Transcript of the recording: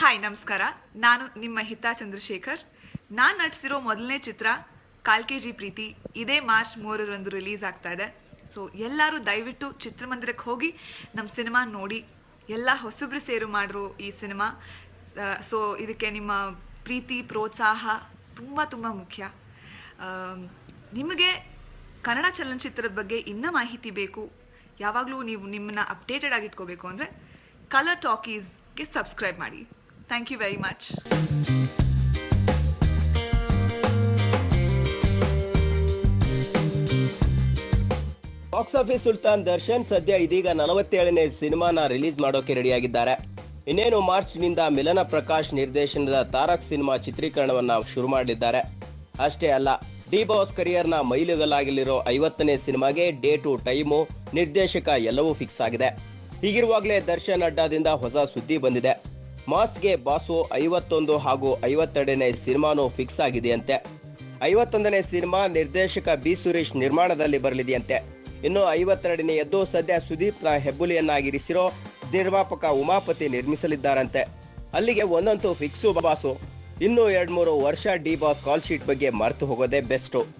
Hi, ನಮಸ್ಕಾರ. ನಾನು ನಿಮ್ಮ ಹಿತಾ ಚಂದ್ರಶೇಖರ್. ನಾನು ನಟಿಸಿರೋ ಮೊದಲನೇ ಚಿತ್ರ, ಕಾಲ್ ಕೆ ಜಿ ಪ್ರೀತಿ, ಇದೇ ಮಾರ್ಚ್ ಮೂರರಂದು ರಿಲೀಸ್ ಆಗ್ತಾ ಇದೆ. ಸೊ ಎಲ್ಲರೂ ದಯವಿಟ್ಟು ಚಿತ್ರಮಂದಿರಕ್ಕೆ ಹೋಗಿ ನಮ್ಮ ಸಿನಿಮಾ ನೋಡಿ. ಎಲ್ಲ ಹೊಸಬ್ರು ಸೇರು ಮಾಡಿರೋ ಈ ಸಿನಿಮಾ. ಸೊ ಇದಕ್ಕೆ ನಿಮ್ಮ ಪ್ರೀತಿ, ಪ್ರೋತ್ಸಾಹ ತುಂಬ ತುಂಬ ಮುಖ್ಯ. ನಿಮಗೆ ಕನ್ನಡ ಚಲನಚಿತ್ರದ ಬಗ್ಗೆ ಇನ್ನೂ ಮಾಹಿತಿ ಬೇಕು. ಯಾವಾಗಲೂ ನೀವು ನಿಮ್ಮನ್ನ ಅಪ್ಡೇಟೆಡ್ ಆಗಿಟ್ಕೋಬೇಕು ಅಂದರೆ ಕಲರ್ ಟಾಕೀಸ್ಗೆ ಸಬ್ಸ್ಕ್ರೈಬ್ ಮಾಡಿ. Thank you very much box office Sultan Darshan ಸದ್ಯ ಇದೀಗ ನಲವತ್ತೇಳನೇ ಸಿನಿಮಾನ ರಿಲೀಸ್ ಮಾಡೋಕೆ ರೆಡಿಯಾಗಿದ್ದಾರೆ. ಇನ್ನೇನು ಮಾರ್ಚ್ನಿಂದ ಮಿಲನ ಪ್ರಕಾಶ್ ನಿರ್ದೇಶನದ ತಾರಕ್ ಸಿನಿಮಾ ಚಿತ್ರೀಕರಣವನ್ನು ಶುರು ಮಾಡಿದ್ದಾರೆ. ಅಷ್ಟೇ ಅಲ್ಲ, ಡಿ ಬಾಸ್ ಕರಿಯರ್ನ ಮೈಲುಗಲ್ಲಾಗಲಿರೋ ಐವತ್ತನೇ ಸಿನಿಮಾಗೆ ಡೇಟು ಟೈಮು ನಿರ್ದೇಶಕ ಎಲ್ಲವೂ ಫಿಕ್ಸ್ ಆಗಿದೆ. ಹೀಗಿರುವಾಗಲೇ ದರ್ಶನ್ ಅಡ್ಡಾದಿಂದ ಹೊಸ ಸುದ್ದಿ ಬಂದಿದೆ. ಮಾಸ್ಗೆ ಬಾಸು ಐವತ್ತೊಂದು ಹಾಗೂ ಐವತ್ತೆರಡನೇ ಸಿನಿಮಾನು ಫಿಕ್ಸ್ ಆಗಿದೆಯಂತೆ. ಐವತ್ತೊಂದನೇ ಸಿನಿಮಾ ನಿರ್ದೇಶಕ ಬಿ ಸುರೇಶ್ ನಿರ್ಮಾಣದಲ್ಲಿ ಬರಲಿದೆಯಂತೆ. ಇನ್ನು ಐವತ್ತೆರಡನೆಯದ್ದು ಸದ್ಯ ಸುದೀಪ್ನ ಹೆಬ್ಬುಲಿಯನ್ನಾಗಿರಿಸಿರೋ ನಿರ್ಮಾಪಕ ಉಮಾಪತಿ ನಿರ್ಮಿಸಲಿದ್ದಾರಂತೆ. ಅಲ್ಲಿಗೆ ಒಂದಂತೂ ಫಿಕ್ಸು ಬಾಸು. ಇನ್ನು ಎರಡ್ ಮೂರು ವರ್ಷ ಡಿ ಬಾಸ್ ಕಾಲ್ ಶೀಟ್ ಬಗ್ಗೆ ಮರೆತು ಹೋಗೋದೇ ಬೆಸ್ಟು.